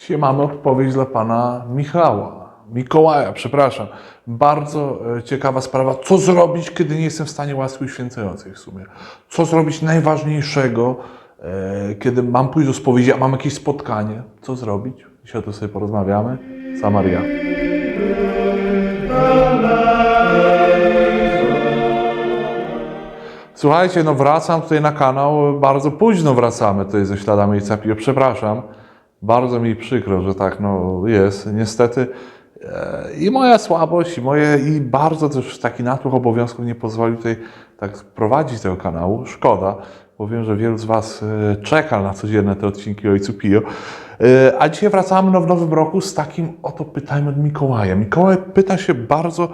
Dzisiaj mamy odpowiedź dla pana Michała. Mikołaja, przepraszam. Bardzo e, ciekawa sprawa. Co zrobić, kiedy nie jestem w stanie łaski uświęcającej w sumie? Co zrobić najważniejszego, e, kiedy mam pójść do spowiedzi, a mam jakieś spotkanie? Co zrobić? Dzisiaj o tym sobie porozmawiamy. Samaria. Słuchajcie, no wracam tutaj na kanał, bardzo późno wracamy tutaj ze śladami Ojca Pio. Przepraszam, bardzo mi przykro, że tak no jest. Niestety e, i moja słabość, i moje, i bardzo też taki natłok obowiązków nie pozwolił tutaj tak prowadzić tego kanału. Szkoda, bo wiem, że wielu z Was e, czeka na codzienne te odcinki Ojcu Pio. E, A dzisiaj wracamy no, w nowym roku z takim oto pytaniem od Mikołaja. Mikołaj pyta się bardzo,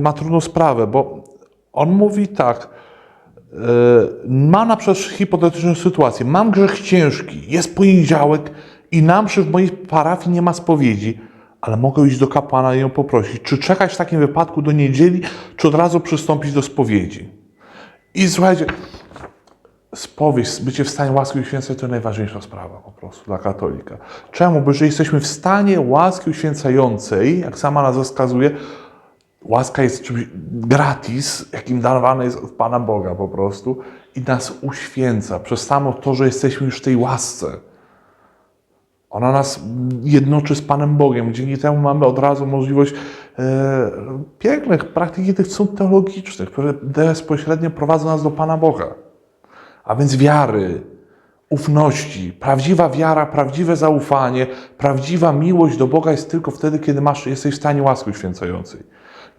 ma trudną sprawę, bo on mówi tak, ma na przykład hipotetyczną sytuację. Mam grzech ciężki, jest poniedziałek i na mszy w mojej parafii nie ma spowiedzi, ale mogę iść do kapłana i ją poprosić. Czy czekać w takim wypadku do niedzieli, czy od razu przystąpić do spowiedzi? I słuchajcie, spowiedź, bycie w stanie łaski uświęcającej to najważniejsza sprawa po prostu dla katolika. Czemu? Bo jeżeli jesteśmy w stanie łaski uświęcającej, jak sama nazwa wskazuje, Łaska jest czymś gratis, jakim dawana jest od Pana Boga po prostu i nas uświęca przez samo to, że jesteśmy już w tej łasce. Ona nas jednoczy z Panem Bogiem. Dzięki temu mamy od razu możliwość e, pięknych praktyki tych cud teologicznych, które bezpośrednio prowadzą nas do Pana Boga. A więc wiary, ufności. Prawdziwa wiara, prawdziwe zaufanie, prawdziwa miłość do Boga jest tylko wtedy, kiedy masz, jesteś w stanie łaski uświęcającej.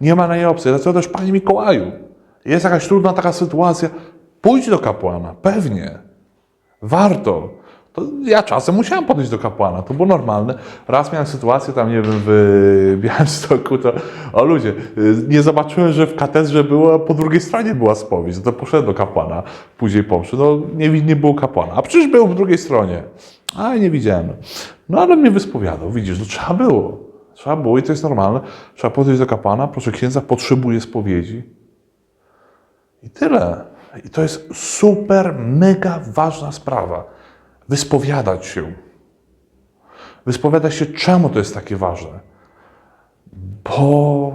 Nie ma jej opcji. Dlatego też, Panie Mikołaju, jest jakaś trudna taka sytuacja, pójdź do kapłana. Pewnie. Warto. To ja czasem musiałem podejść do kapłana, to było normalne. Raz miałem sytuację tam, nie wiem, w Białymstoku, to o ludzie, nie zobaczyłem, że w katedrze było, po drugiej stronie była spowiedź, no to poszedłem do kapłana, później pomszy, no nie, nie było kapłana, a przecież był po drugiej stronie. A nie widziałem. No ale mnie wyspowiadał, widzisz, no trzeba było. Trzeba było i to jest normalne. Trzeba podejść do kapłana, proszę księdza, potrzebuję spowiedzi. I tyle. I to jest super, mega ważna sprawa. Wyspowiadać się. Wyspowiadać się, czemu to jest takie ważne? Bo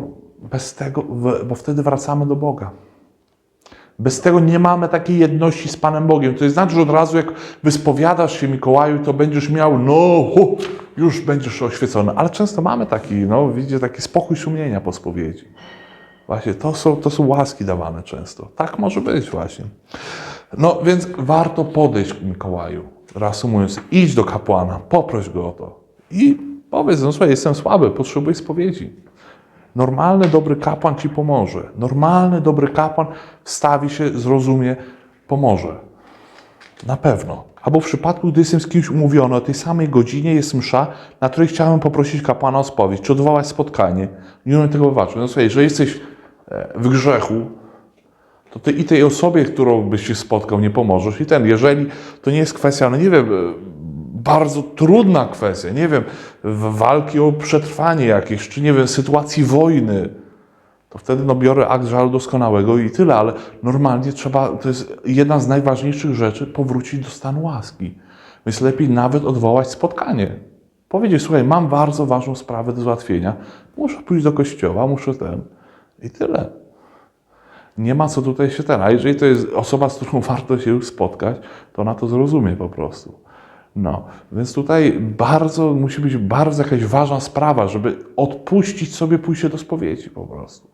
bez tego, bo wtedy wracamy do Boga. Bez tego nie mamy takiej jedności z Panem Bogiem. To jest znaczy, że od razu jak wyspowiadasz się Mikołaju, to będziesz miał, no, hu, już będziesz oświecony. Ale często mamy taki, no, widzicie, taki spokój sumienia po spowiedzi. Właśnie, to są, to są łaski dawane często. Tak może być właśnie. No, więc warto podejść Mikołaju. Reasumując, idź do kapłana, poproś go o to. I powiedz, no słuchaj, jestem słaby, potrzebuję spowiedzi. Normalny, dobry kapłan ci pomoże. Normalny, dobry kapłan wstawi się, zrozumie, pomoże. Na pewno. Albo w przypadku, gdy jestem z kimś umówiony o tej samej godzinie, jest msza, na której chciałem poprosić kapłana o spowiedź, czy odwołać spotkanie. Nie umiem tego wybaczyć. No słuchaj, jeżeli jesteś e, w grzechu, to ty i tej osobie, którą byś się spotkał, nie pomożesz. I ten, jeżeli to nie jest kwestia, no nie wiem, bardzo trudna kwestia, nie wiem, walki o przetrwanie jakieś, czy nie wiem, sytuacji wojny, to wtedy no, biorę akt żalu doskonałego i tyle, ale normalnie trzeba, to jest jedna z najważniejszych rzeczy, powrócić do stanu łaski. Więc lepiej nawet odwołać spotkanie. Powiedzieć, słuchaj, mam bardzo ważną sprawę do załatwienia, muszę pójść do kościoła, muszę ten i tyle. Nie ma co tutaj się ten. A jeżeli to jest osoba, z którą warto się już spotkać, to ona to zrozumie po prostu. No, więc tutaj bardzo, musi być bardzo jakaś ważna sprawa, żeby odpuścić sobie pójście do spowiedzi po prostu.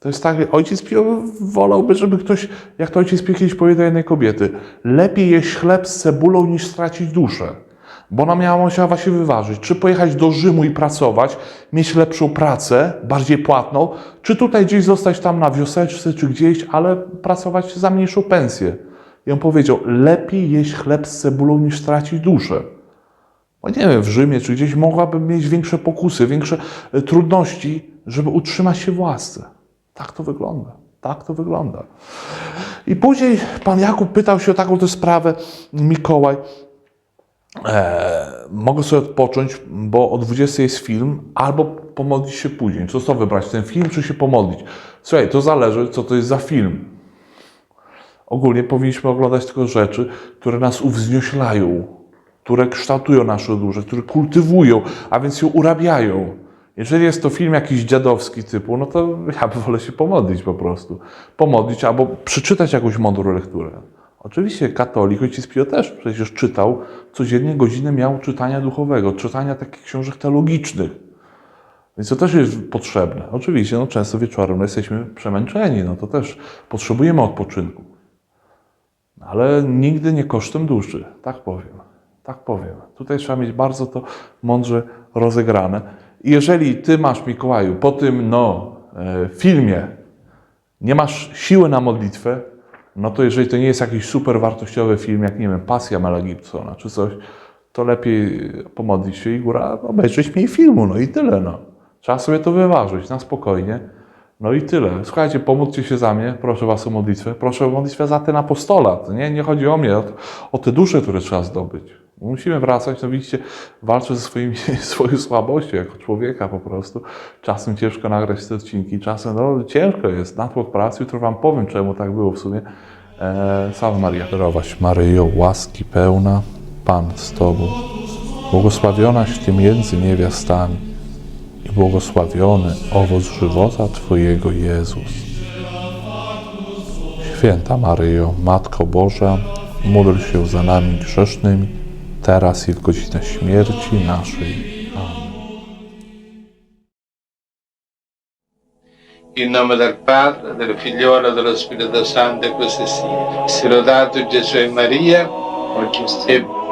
To jest tak, ojciec Pio wolałby, żeby ktoś, jak to ojciec Pio kiedyś powiedział jednej kobiety, lepiej jeść chleb z cebulą niż stracić duszę. Bo ona miała, musiała się wyważyć, czy pojechać do Rzymu i pracować, mieć lepszą pracę, bardziej płatną, czy tutaj gdzieś zostać tam na wioseczce, czy gdzieś, ale pracować za mniejszą pensję. I on powiedział, lepiej jeść chleb z cebulą niż stracić duszę. Bo nie wiem, w Rzymie czy gdzieś mogłabym mieć większe pokusy, większe e, trudności, żeby utrzymać się w łasce. Tak to wygląda. Tak to wygląda. I później pan Jakub pytał się o taką tę sprawę, Mikołaj. E, mogę sobie odpocząć, bo o 20 jest film, albo pomodlić się później. Co to wybrać, ten film, czy się pomodlić? Słuchaj, to zależy, co to jest za film. Ogólnie powinniśmy oglądać tylko rzeczy, które nas uwznioślają, które kształtują naszą duszę, które kultywują, a więc ją urabiają. Jeżeli jest to film jakiś dziadowski typu, no to ja wolę się pomodlić po prostu. Pomodlić albo przeczytać jakąś mądrą lekturę. Oczywiście katolik, ojciec Pio też przecież czytał, codziennie godzinę miał czytania duchowego, czytania takich książek teologicznych. Więc to też jest potrzebne. Oczywiście, no często wieczorem jesteśmy przemęczeni, no to też potrzebujemy odpoczynku. Ale nigdy nie kosztem duszy, tak powiem. Tak powiem. Tutaj trzeba mieć bardzo to mądrze rozegrane. I jeżeli ty masz, Mikołaju, po tym no, e, filmie nie masz siły na modlitwę, no to jeżeli to nie jest jakiś super wartościowy film, jak nie wiem, Pasja Mela Gibsona czy coś, to lepiej pomodlić się i góra obejrzeć mniej filmu, no i tyle, no. Trzeba sobie to wyważyć na spokojnie. No i tyle. Słuchajcie, pomódlcie się za mnie, proszę was o modlitwę. Proszę o modlitwę za ten apostolat. Nie, nie chodzi o mnie, o, o te dusze, które trzeba zdobyć. Musimy wracać, no widzicie, walczę ze swoimi, swoją słabością jako człowieka po prostu. Czasem ciężko nagrać te odcinki, czasem no, ciężko jest, natłok pracy. Jutro wam powiem, czemu tak było w sumie. E, Maria. Zdrowaś Maryjo, łaski pełna, Pan z Tobą. Błogosławionaś Ty między niewiastami i błogosławiony owoc żywota Twojego Jezus. Święta Maryjo, Matko Boża, módl się za nami grzesznymi, teraz i w godzinę śmierci naszej. In nome del Padre, del Figliolo e dello Spirito Santo, così sia. Sia lodato Gesù e Maria, oggi e sempre.